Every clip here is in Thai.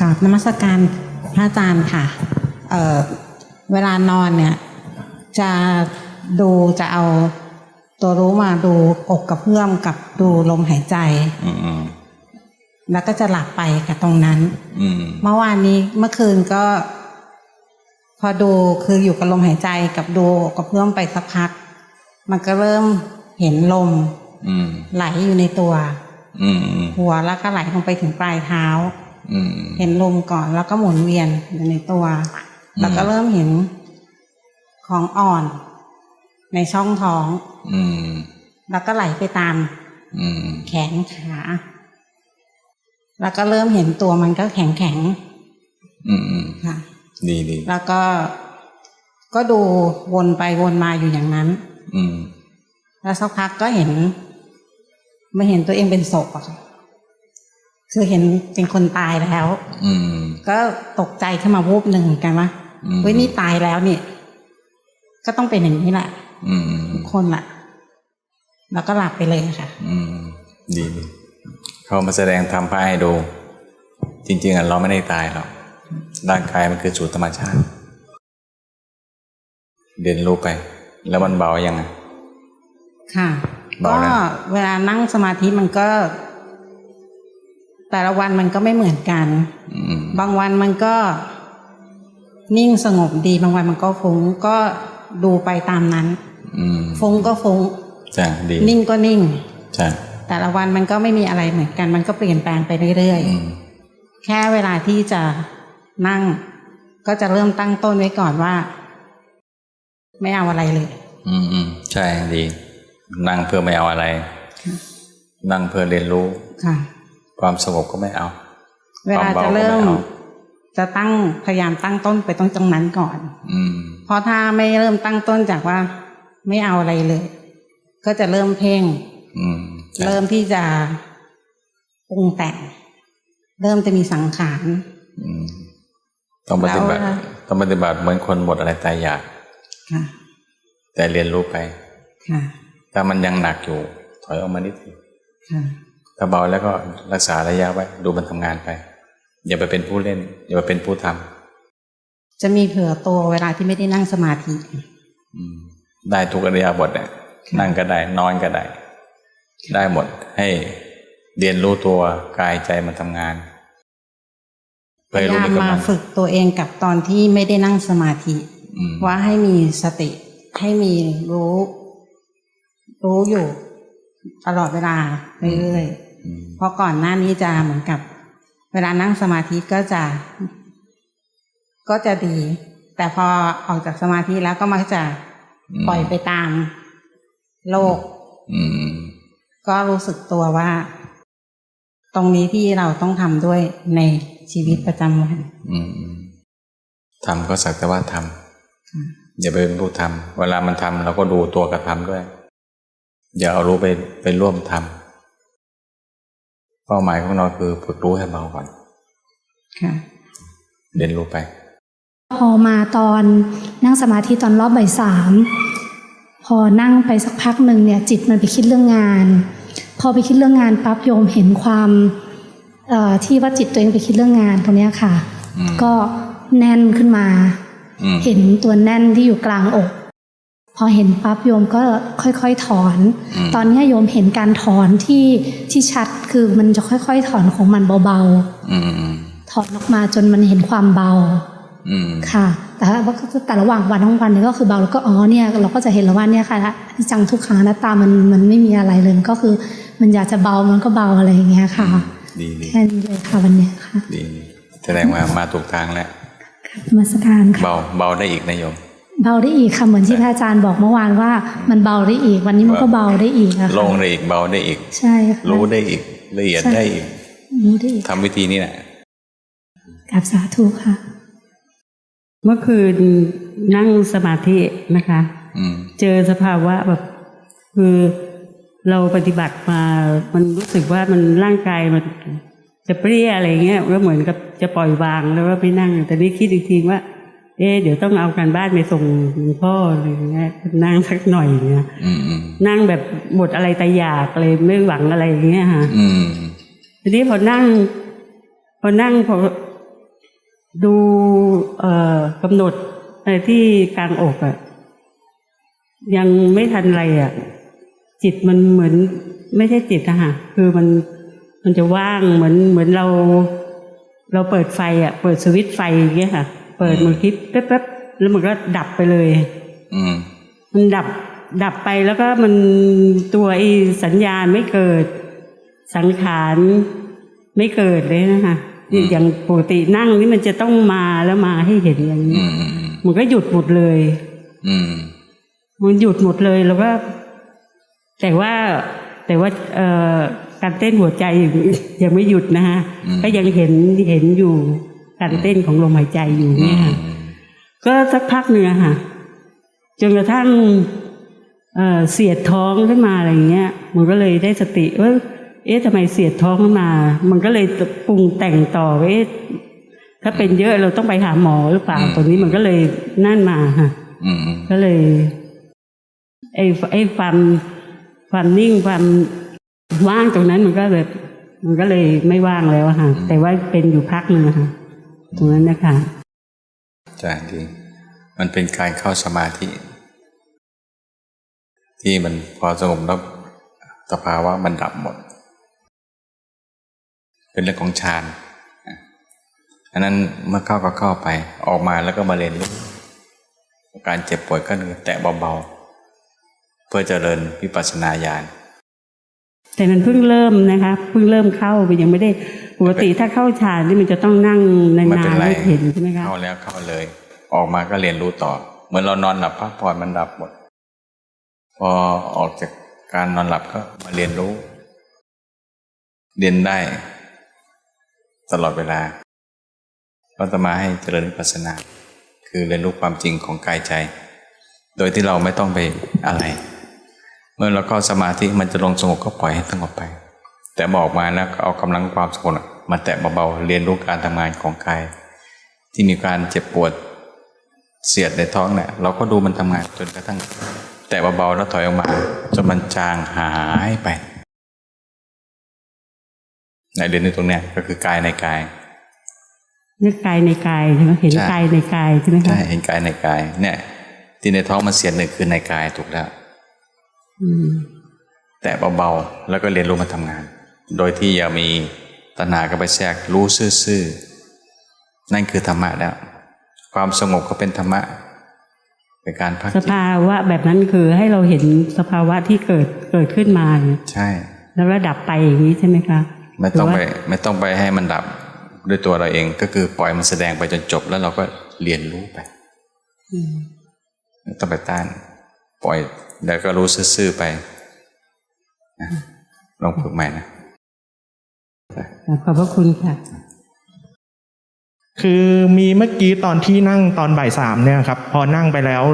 กราบนมัสการพระอาจารย์ค่ะเอ่อเวลานอนเนี่ย จะดูจะเอาตัวรู้มาดูอกกับเพื่อมกับดูลมหายใจอืมอืมแล้วก็จะหลับไปกับตรงนั้นอืมเมื่อวานนี้เมื่อคืนก็ พอดูคืออยู่กับลมหายใจกับดูอกกับเพื่อมไปสักพัก มันก็เริ่มเห็นลมอืมไหลอยู่ในตัวอืมอืมหัวแล้วก็ไหลลงไปถึงปลายเท้าอืม เห็นลมก่อนแล้วก็หมุนเวียนอยู่ในตัว แล้วก็เริ่มเห็นของอ่อนในช่องท้อง อืม แล้วก็ไหลไปตาม อืม แขนขา แล้วก็เริ่มเห็นตัวมันก็แข็งแข็ง อืมอืมๆค่ะ ดีดีแล้วก็ก็ดูวนไปวนมาอยู่อย่างนั้น อืม แล้วสักพักก็เห็นมาเห็นตัวเองเป็นศพอะค่ะ คือเห็นเป็นคนตายแล้ว อืม ก็ตกใจขึ้นมาวูบหนึ่งเหมือนกันว่าอืมเว้ยนี่ตายแล้วนี่ ก็ต้องเป็นอย่างนี้แหละ อืมทุกคนแหละแล้วก็หลับไปเลยค่ะ อืมดีดีเขามาแสดงทำพระให้ดู จริง ๆอะเราไม่ได้ตายหรอกร่างกายมันคือสูตรธรรมชาติเรียนรู้ไป แล้วมันเบายังไงค่ะเบาก็นะเวลานั่งสมาธิมันก็ แต่ละวันมันก็ไม่เหมือนกันอืมบางวันมันก็นิ่งสงบดี บางวันมันก็ฟุ้งก็ดูไปตามนั้นอืมฟุ้งก็ฟุ้งจ้ะดีนิ่งก็นิ่งจ้ะแต่ละวันมันก็ไม่มีอะไรเหมือนกัน มันก็เปลี่ยนแปลงไปเรื่อยอืมๆแค่เวลาที่จะนั่ง ก็จะเริ่มตั้งต้นไว้ก่อนว่า ไม่เอาอะไรเลย อืมอืมใช่ดี นั่งเพื่อไม่เอาอะไร นั่งเพื่อเรียนรู้ค่ะ ความสงบก็ไม่เอา เวลาความจะเบาก็ไม่เริ่มเอาจะตั้งพยายามตั้งต้นไปตรงตรงนั้นก่อน อืมเพราะถ้าไม่เริ่มตั้งต้นจากว่า ไม่เอาอะไรเลย ก็จะเริ่มเพ่งอืมใช่เริ่มที่จะปรุงแต่ง เริ่มจะมีสังขารอืมต้องปฏิบัติแล้วต้องปฏิบัติเหมือนคนหมดอะไรตายอยากค่ะแต่เรียนรู้ไปค่ะถ้ามันยังหนักอยู่ ถอยออกมานิดนึงค่ะ ถ้าเบาแล้วก็รักษาระยะไว้ ดูมันทำงานไป อย่าไปเป็นผู้เล่น อย่าไปเป็นผู้ทำจะมีเผื่อตัวเวลาที่ไม่ได้นั่งสมาธิอืมได้ทุกอริยบทเนี่ยนั่งก็ได้ นอนก็ได้ ได้หมดให้เรียนรู้ตัวกายใจมันทำงานพยายามไปรู้มาไปกับมันฝึกตัวเองกับตอนที่ไม่ได้นั่งสมาธิอืมว่าให้มีสติ ให้มีรู้ รู้อยู่ ตลอดเวลาเรื่อยๆอืม เพราะก่อนหน้านี้จะเหมือนกับ เวลานั่งสมาธิก็จะ ก็จะดี แต่พอออกจากสมาธิแล้วก็มักจะปล่อยไปตามโลกอืมก็รู้สึกตัวว่า ตรงนี้ที่เราต้องทำด้วยในชีวิตประจำวันอืมอืมทำก็สักแต่ว่าทำค่ะอย่าไปเป็นผู้ทำเวลามันทำเราก็ดูตัวกระทำด้วย อย่าเอารู้ไปไปร่วมทำ เป้าหมายของเราคือฝึกรู้ให้เบาก่อนค่ะเรียนรู้ไป พอมาตอนนั่งสมาธิตอนรอบบ่ายสามพอนั่งไปสักพักหนึ่งเนี่ยจิตมันไปคิดเรื่องงาน พอไปคิดเรื่องงานปั๊บโยมเห็นความเอ่อที่ว่าจิตตัวเองไปคิดเรื่องงานตรงเนี้ยค่ะอืมก็แน่นขึ้นมาอืมเห็นตัวแน่นที่อยู่กลางอก พอเห็นปั๊บโยมก็ค่อยๆถอนอืมตอนเนี้ยโยมเห็นการถอนที่ที่ชัดคือมันจะค่อยๆ ถอนของมันเบาอืมอืมๆถอนออกมาจนมันเห็นความเบาอืมค่ะ แต่ว่าแต่ระหว่างวันทั้งวันเนี่ยก็คือเบาแล้วก็อ๋อเนี่ยเราก็จะเห็นแล้วว่าเนี่ยค่ะอนิจจังทุกขังอนัตตามันมันไม่มีอะไรเลยก็คือ มันอยากจะเบามันก็เบาอะไรอย่างเงี้ยค่ะดีดีแค่นี้เลยค่ะวันเนี้ยค่ะดีดีแสดงว่ามาถูกทางแล้วนมาสการค่ะเบาเบาได้อีกนะโยม เบาได้อีกค่ะเหมือนที่พระอาจารย์บอกเมื่อวานว่า มันเบาได้อีก วันนี้มันก็เบาได้อีกอะโล่ค่ะงได้อีกเบาได้อีก ใช่ค่ะรู้ได้อีกละเอียดใช่ได้อีกรู้ได้อีกทำวิธีนี้แหละกับสาธุค่ะ เมื่อคืนนั่งสมาธินะคะอืมเจอสภาวะแบบ คือเราปฏิบัติมา มันรู้สึกว่ามันร่างกายมันจะเปรี้ยอะไรเงี้ยแล้วเหมือนกับจะปล่อยวางแล้วก็ไปนั่ง แต่นี่คิดอีกทีว่า เอ๊ะเดี๋ยวต้องเอาการบ้านไปส่งหลวงพ่ออะไรเงี้ยนั่งสักหน่อยเงี้ยอืมอืมนั่งแบบหมดอะไรแต่อยากอะไรไม่หวังอะไรอย่างเงี้ยค่ะอืมทีนี้พอนั่ง พอนั่งพอดูเอ่อกำหนดอะไรที่กลางอกอะยังไม่ทันไรอะจิตมันเหมือน ไม่ใช่จิตอะค่ะคือมันมันจะว่างเหมือนเหมือนเรา เราเปิดไฟอะเปิดสวิตช์ไฟอย่างเงี้ยค่ะ เปิดมันคลิปแป๊บๆแล้วมันก็ดับไปเลย อืมมันดับดับไปแล้วก็มันตัวไอ้สัญญาณไม่เกิด สังขารไม่เกิดเลยนะคะอืมอย่างปกตินั่งนี่มันจะต้องมาแล้วมาให้เห็นอย่างนี้อืมอืมอืมมันก็หยุดหมดเลย อืมมันหยุดหมดเลยแล้วก็แต่ว่าแต่ว่าเอ่อการเต้นหัวใจยังยังไม่หยุดนะคะอืมก็ยังเห็นเห็นอยู่ การเต้นของลมหายใจอยู่อืเนี่ยมค่ะก็สักพักหนึ่งอะค่ะ จนกระทั่งเอ่อเสียดท้องขึ้นมาอะไรอย่างเงี้ย มันก็เลยได้สติเอยเอ๊ะทำไมเสียดท้องขึ้นมา มันก็เลยปรุงแต่งต่อว่าเอ๊ะถ้าเป็นเยอะเราต้องไปหาหมอหรือเปล่าอืมตัวนี้มันก็เลยนั่นมาค่ะอืมอืมก็เลยไอ้ไอ้ความความนิ่งความว่างตรงนั้นมันก็แบบมันก็เลยไม่ว่างแล้วอะค่ะ แต่ว่าเป็นอยู่พักหนึ่งอะค่ะ ตรงนั้นนะคะใช่ดีมันเป็นการเข้าสมาธิ ที่มันพอสงบแล้วสภาวะมันดับหมด เป็นเรื่องของฌานอันนั้นเมื่อเข้าก็เข้าไปออกมาแล้วก็มาเรียนรู้การเจ็บป่วยก็แตะเบาๆ เพื่อจเจริญวิปัสสนาญาณ แต่มันเพิ่งเริ่มนะคะเพิ่งเริ่มเข้าไปยังไม่ได้ปกติถ้าเข้าฌานนี่มันจะต้องนั่งนาไม่เป็นนๆไรไม่เห็นใช่ไหมคะเข้าแล้วเข้าเลย ออกมาก็เรียนรู้ต่อ เหมือนเรานอนหลับพักผ่อนมันดับหมดพอออกจากการนอนหลับก็มาเรียนรู้ เรียนได้ ตลอดเวลาก็จะมาให้เจริญวิปัสสนา คือเรียนรู้ความจริงของกายใจ โดยที่เราไม่ต้องไปอะไร เมื่อเราเข้าสมาธิมันจะลงสงบก็ปล่อยให้สงบไป แต่บอกมาแล้วก็เอากำลังความสงบน่ะมาแตะเบาๆเรียนรู้การทำงานของกาย ที่มีการเจ็บปวดเสียดในท้องเนี่ยเราก็ดูมันทำงานจนกระทั่ง แตะเบาๆแล้วถอยออกมาจนมันจางหายไปในเรียนในตรงเนี้ยก็คือกายในกายนี่กายในกายใช่ไหมเห็นใช่กายในกายใช่ไหมคะใช่เห็นกายในกายเนี่ย ที่ในท้องมันเสียดหนึ่งคือในกายถูกแล้วอืม แตะเบาๆ แล้วก็เรียนรู้มาทำงาน โดยที่อย่ามีตัณหาก็ไปแทรกรู้ซื่อๆ นั่นคือธรรมะแล้ว ความสงบก็เป็นธรรมะเป็นการพักสจิตภาวะแบบนั้นคือให้เราเห็นสภาวะที่เกิดเกิดขึ้นมาเนี่ยใช่ แล้วก็ดับไปอย่างนี้ใช่ไหมคะ ไม่ต้องหไปรืว่าไม่ต้องไปให้มันดับด้วยตัวเราเองก็คือปล่อยมันแสดงไปจนจบแล้วเราก็เรียนรู้ไปอืมไม่ต้องไปต้าน ปล่อยแล้วก็รู้ซื่อๆไปนะลองฝึกใหม่นะขอบพระคุณค่ะ คือมีเมื่อกี้ตอนที่นั่งตอนบ่ายสามเนี่ยครับ พอนั่งไปแล้ว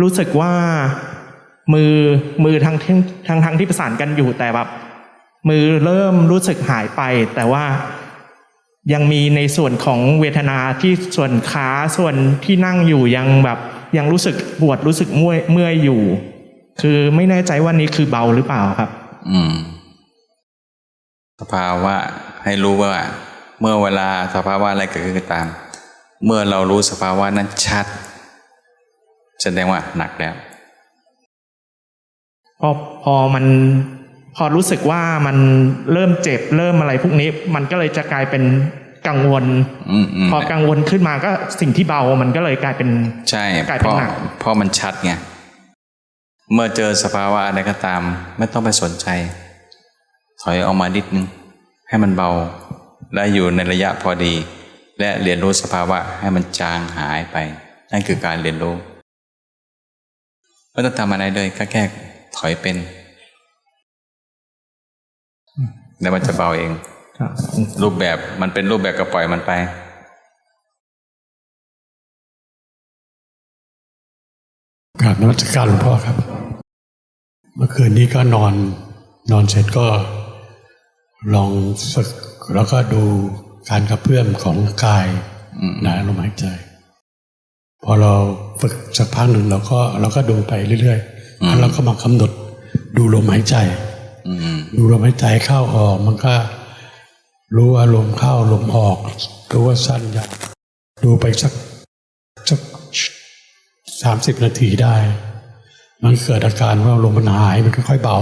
รู้สึกว่ามือมือทั้งทั้งทั้งทั้งที่ประสานกันอยู่แต่แบบมือเริ่มรู้สึกหายไป แต่ว่ายังมีในส่วนของเวทนาที่ส่วนขาส่วนที่นั่งอยู่ยังแบบ ยังรู้สึกปวดรู้สึกเมื่อยเมื่อยอยู่ คือไม่แน่ใจว่านี้คือเบาหรือเปล่าครับ อืม สภาวะให้รู้ว่า เมื่อเวลาสภาวะอะไรเกิดขึ้นก็ตาม เมื่อเรารู้สภาวะนั้นชัดแสดงว่าหนักแล้วพอพอมันพอรู้สึกว่ามันเริ่มเจ็บเริ่มอะไรพวกนี้ มันก็เลยจะกลายเป็น กังวลอืมอืมพอกังวลขึ้นมาก็สิ่งที่เบามันก็เลยกลายเป็นใช่กลายเพเป็นราะหนักเพราะมันชัดไงเมื่อเจอสภาวะอะไรก็ตาม ไม่ต้องไปสนใจ ถอยออกมานิดนึง ให้มันเบา และอยู่ในระยะพอดี และเรียนรู้สภาวะให้มันจางหายไป นั่นคือการเรียนรู้ไม่ต้องทำอะไรเลยก็แค่ถอยเป็น แล้วมันจะเบาเองค รับรูปแบบมันเป็นรูปแบบก็ปล่อยมันไปกราบนมัสการหลวงพ่อครับ เมื่อคืนนี้ก็นอน นอนเสร็จก็ลองฝึก แล้วก็ดูการกระเพื่อมของกายอืมนะลมหายใจ พอเราฝึกสักพักหนึ่งเราก็เราก็ดูไปเรื่อยๆแล้วเราก็มากำหนดดูลมหายใจอืมดูลมหายใจเข้าออกมันก็ รู้ว่าลมเข้าลมออกรู้ว่าสั้นยาวดูไปสักสักสามสิบนาทีได้ มันเกิดอาการว่าลมมันหายมันค่อยๆเบา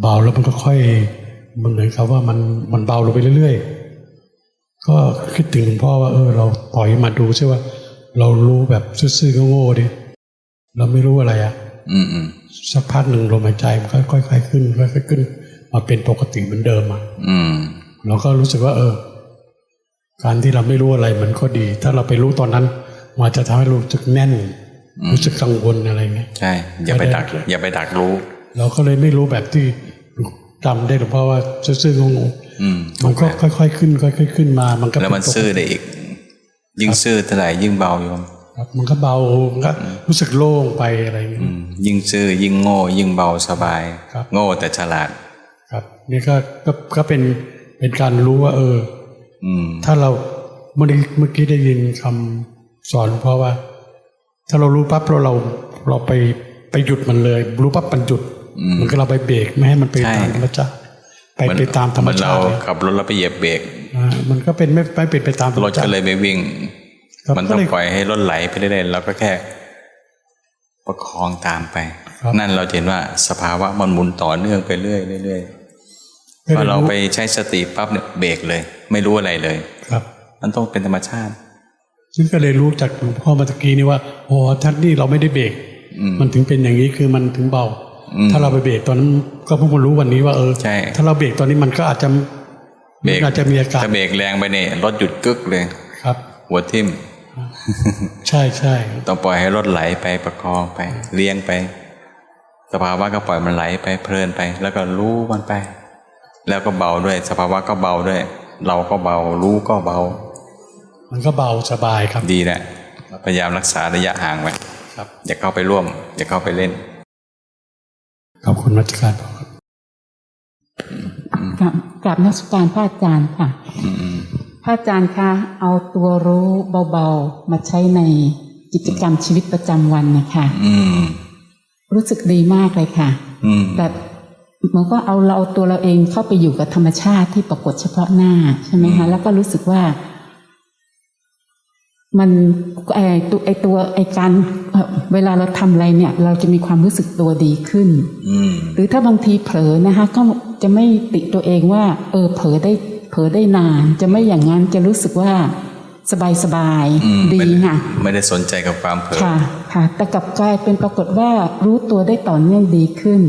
เบาแล้วมันก็ค่อยมันเหมือนกับว่ามันมันเบาลงไปเรื่อยๆ ก็คิดถึงหลวงพ่อว่า เออ เราปล่อยมาดูใช่ว่า เรารู้แบบซื่อๆก็โง่ๆดิเราไม่รู้อะไรอะอืมอืมสักพักหนึ่งลมหายใจมันก็ค่อยๆขึ้นค่อยๆขึ้น มาเป็นปกติเหมือนเดิมอะอืม เราก็รู้สึกว่า เออ การที่เราไม่รู้อะไรมันก็ดี ถ้าเราไปรู้ตอนนั้นมันจะทำให้รู้สึกแน่น รู้สึกกังวลอะไรเงี้ยใช่อย่าไปดักไม่ได้อย่าไปดักรู้ เราก็เลยไม่รู้แบบที่จำได้หลวงพ่อว่าซื่อๆงงอืมๆมันก็ค่อยๆขึ้นค่อยๆขึ้นมา มันก็แล้วมันเป็ปกติซื่อได้อีก ยิ่งซื่อเท่าไหร่ยิ่งเบาโยมครับมันก็เบามันก็รู้สึกโล่งไปอะไรเงี้ยอืมยิ่งซื่อยิ่งโง่ ยิ่งเบาสบายครับโง่แต่ฉลาด ครับ นี่ก็ก็ก็เป็น เป็นการรู้ว่า เอออืมถ้าเราเมื่อกี้เมื่อกี้ได้ยินคำสอน เพราะว่า ถ้าเรารู้ปั๊บเราเราเราไปไปหยุดมันเลย รู้ปั๊บมันหยุดอืมมันก็เราไปเบรกไม่ให้มันไปใช่ตามธรรมชาติไปเหอนไปตามธรรมเหอนชาเราติเลยขับรถแล้วไปเหยียบเบรกอ่ามันก็เป็นไม่ไม่เป็นไปตามธรรรมถชาก็ติเลยไม่วิ่งครับมันก็ต้องเลยปล่อยให้รถไหลไปเรื่อยๆเราก็แค่ ประคองตามไปครับนั่นเราจะเห็นว่าสภาวะมันหมุนต่อเนื่องไปเรื่อยๆเรื่อยๆ พอเราไปใช้สติปั๊บเนี่ยเบรกเลย ไม่รู้อะไรเลย ครับ มันต้องเป็นธรรมชาติ ซึ่งก็เลยรู้จากหลวงพ่อเมื่อตะกี้นี่ว่าโอ้ท่านนี่เราไม่ได้เบรกอืมมันถึงเป็นอย่างนี้คือมันถึงเบาอืมถ้าเราไปเบรกตอนนั้นก็เพิ่งมารู้วันนี้ว่าเออใช่ถ้าเราเบรกตอนนี้มันก็อาจจะเบรกมันอาจจะมีอาการถ้าเบรกแรงไปเนี่ยรถหยุดกึกเลยครับ หัวทิ่มใช่ใช่ต้องปล่อยให้รถไหลไปประคองไปเลี้ยงไป สภาวะก็ปล่อยมันไหลไปเพลินไป แล้วก็รู้มันไป แล้วก็เบาด้วย สภาวะก็เบาด้วย เราก็เบา รู้ก็เบา มันก็เบาสบายครับดีแหละพยายามรักษาระยะห่างไว้ครับ อย่าเข้าไปร่วม อย่าเข้าไปเล่น ขอบคุณมัจการพ่อครับกับกับนักสการพระอาจารย์ค่ะอืมพระอาจารย์คะ เอาตัวรู้เบาๆ มาใช้ในกิจกรรมชีวิตประจำวันนะคะอืมรู้สึกดีมากเลยค่ะอืมแบบเห มือนก็เอาเราเอาตัวเราเองเข้าไปอยู่กับธรรมชาติที่ปรากฏเฉพาะหน้าใช่ไหมคะแล้วก็รู้สึกว่า มันไอตัวไอตัวไอการเอ่อเวลาเราทำอะไรเนี่ย เราจะมีความรู้สึกตัวดีขึ้นอืมหรือถ้าบางทีเผลอนะคะ ก็จะไม่ติตัวเองว่า เออ เผลอได้ เผลอได้นาน จะไม่อย่างนั้นจะรู้สึกว่าสบายสบายอืมดีไม่ได้ค่ะไม่ได้สนใจกับความเผลอค่ะ ค่ะ แต่กลับกลายเป็นปรากฏว่า รู้ตัวได้ต่อเนื่องดีขึ้น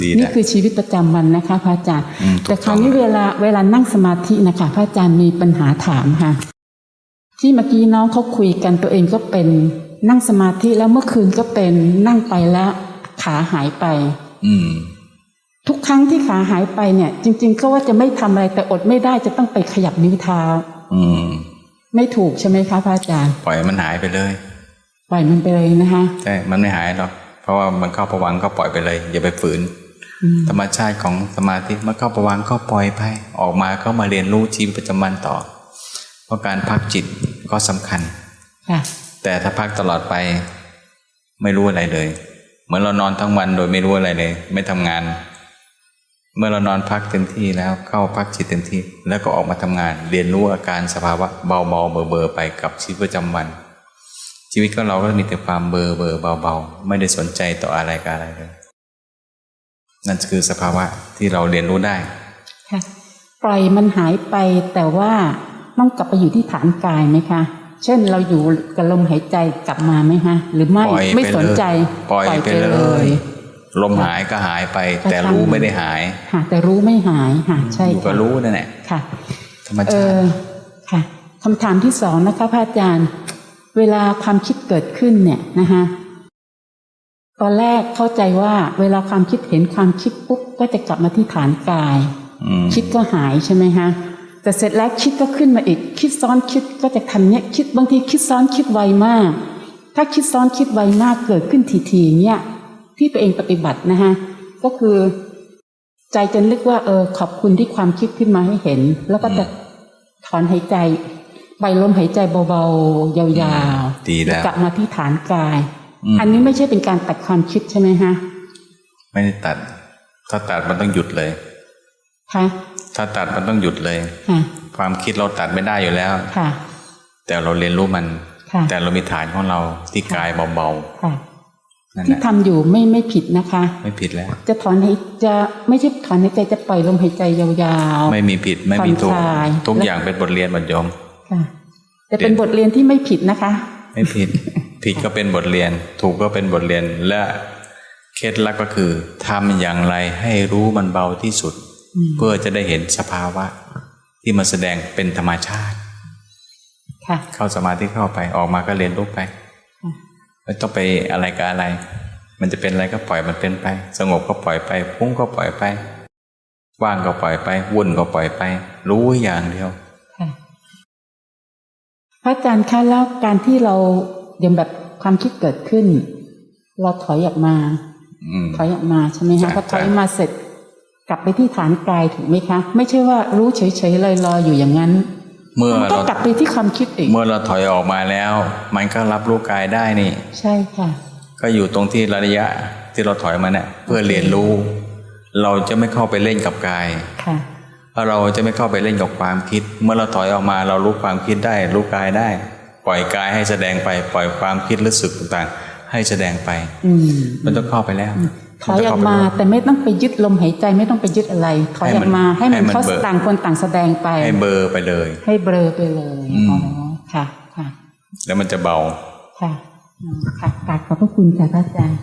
ดีนี่นะคือชีวิตประจำวันนะคะพระอาจารย์อืมถูกต้องแต่คราวนี้เวลาเวลานั่งสมาธินะคะพระอาจารย์มีปัญหาถามค่ะ ที่เมื่อกี้น้องเขาคุยกันตัวเองก็เป็นนั่งสมาธิแล้วเมื่อคืนก็เป็นนั่งไปแล้วขาหายไป อืมทุกครั้งที่ขาหายไปเนี่ย จริง ๆ ก็ว่าจะไม่ทำอะไรแต่อดไม่ได้จะต้องไปขยับนิ้วเท้า อืม ไม่ถูกใช่ไหมคะพระอาจารย์ ปล่อยมันหายไปเลย ปล่อยมันไปเลยนะคะใช่มันไม่หายหรอกเพ ราะว่ามันเข้าประวังก็ปล่อยไปเลย อย่าไปฝืน ธรรมชาติของสมาธิเมื่อเข้าประวังก็ปล่อยไป ออกมาก็มาเรียนรู้ชีวิตประจำวันต่อ เพราะการพักจิตก็สำคัญค่ะแต่ถ้าพักตลอดไป ไม่รู้อะไรเลย เหมือนเรานอนทั้งวันโดยไม่รู้อะไรเลย ไม่ทำงาน เมื่อเรานอนพักเต็มที่แล้วเข้าพักจิตเต็มที่ แล้วก็ออกมาทำงาน เรียนรู้อาการสภาวะเบาเบาๆเบอเบอๆไปกับชีวิตประจำวัน ชีวิตของเราก็มีแต่ความเบอเบอๆเบาๆ ไม่ได้สนใจต่ออะไรกับอะไรเลย นั่นคือสภาวะที่เราเรียนรู้ได้ ค่ะ ปล่อยมันหายไปแต่ว่าต้องกลับไปอยู่ที่ฐานกายไหมคะเช่นเราอยู่กับลมหายใจกลับมาไหมคะหรือไม่ปล่อยไปไม่สนใจเลยปล่อยไปเลย ลมหายก็หายไป แต่รู้ไม่ได้หายค่ะแต่รู้ไม่หายค่ะใช่อยู่กับค่ะรู้นั่นแหละค่ะธรรมเอชาติอค่ะคำถามที่สองนะคะพระอาจารย์ เวลาความคิดเกิดขึ้นเนี่ยนะคะตอนแรกเข้าใจว่าเวลาความคิดเห็นความคิดปุ๊บก็จะกลับมาที่ฐานกายอืมคิดก็หายใช่ไหมฮะแต่เสร็จแล้วคิดก็ขึ้นมาอีก คิดซ้อนคิดก็จะทำเนี้ยคิดบางทีคิดซ้อนคิดไวมาก ถ้าคิดซ้อนคิดไวมากเกิดขึ้นทีๆอย่างเงี้ยที่ตัวเองปฏิบัตินะฮะก็คือ ใจจะนึกว่าเออขอบคุณที่ความคิดขึ้นมาให้เห็น แล้วก็จะถอนหายใจ ไปลมหายใจเบาๆ ยาวๆดีแล้วกลับมาที่ฐานกายอืมอันนี้ไม่ใช่เป็นการตัดความคิดใช่ไหมฮะ ไม่ได้ตัด ถ้าตัดมันต้องหยุดเลยค่ะถ้าตัดมันต้องหยุดเลยค่ะความคิดเราตัดไม่ได้อยู่แล้วค่ะแต่เราเรียนรู้มันค่ะแต่เรามีฐานของเราที่กายเบาค่ะๆนั่นแหที่ละทำอยู่ไม่ไม่ผิดนะคะ ไม่ผิดแล้ว จะถอนให้จะไม่ใช่ถอนหายใจจะปล่อยลมหายใจยาวๆ ไม่มีผิดไม่มีถูกผ่อนคลายทุกอย่างเป็นบทเรียนบทยม ค่ะแต่เป็นบทเรียนที่ไม่ผิดนะคะ ไม่ผิดผิดก็เป็นบทเรียน ถูกก็เป็นบทเรียนและเคล็ดลับก็คือทำอย่างไรให้รู้มันเบาที่สุด เพื่อจะได้เห็นสภาวะ ที่มันแสดงเป็นธรรมชาติค่ะเข้าสมาธิเข้าไปออกมาก็เรียนรู้ไปค่ะไม่ต้องไปอะไรกับอะไร มันจะเป็นอะไรก็ปล่อยมันเป็นไป สงบก็ปล่อยไปพุ่งก็ปล่อยไป ว่างก็ปล่อยไป วุ่นก็ปล่อยไป รู้อย่างเดียวค่ะ พระอาจารย์คะแล้วการที่เราอย่างแบบความคิดเกิดขึ้น เราถอยออกมาอืมถอยออกมาใช่ไหมใช่คะพอถอยใช่มาเสร็จ กลับไปที่ฐานกายถูกไหมคะ ไม่ใช่ว่ารู้เฉยๆลอยๆอยู่อย่างนั้น เมื่อมันก็เรากลับไปที่ความคิดอีกเมื่อเราถอยออกมาแล้ว มันก็รับรู้กายได้นี่ ใช่ค่ะ ก็อยู่ตรงที่ระยะที่เราถอยมาเนี่ยเพื่อเรียนรู้ เราจะไม่เข้าไปเล่นกับกายค่ะ เราจะไม่เข้าไปเล่นกับความคิด เมื่อเราถอยออกมาเรารู้ความคิดได้ รู้กายได้ ปล่อยกายให้แสดงไป ปล่อยความคิดรู้สึกต่างๆ ให้แสดงไปอืมมันต้องเข้าไปแล้วถอยออกมาแต่ไม่ต้องไปยึดลมหายใจไม่ต้องไปยึดอะไรถอยออกมาให้มันเขาต่างคนต่างแสดงไป ให้เบลอร์ไปเลย ให้เบลอไปเลยอืมอ๋อค่ะค่ะ แล้วมันจะเบาค่ะอืมค่ะกราบขอบพระคุณค่ะพระอาจารย์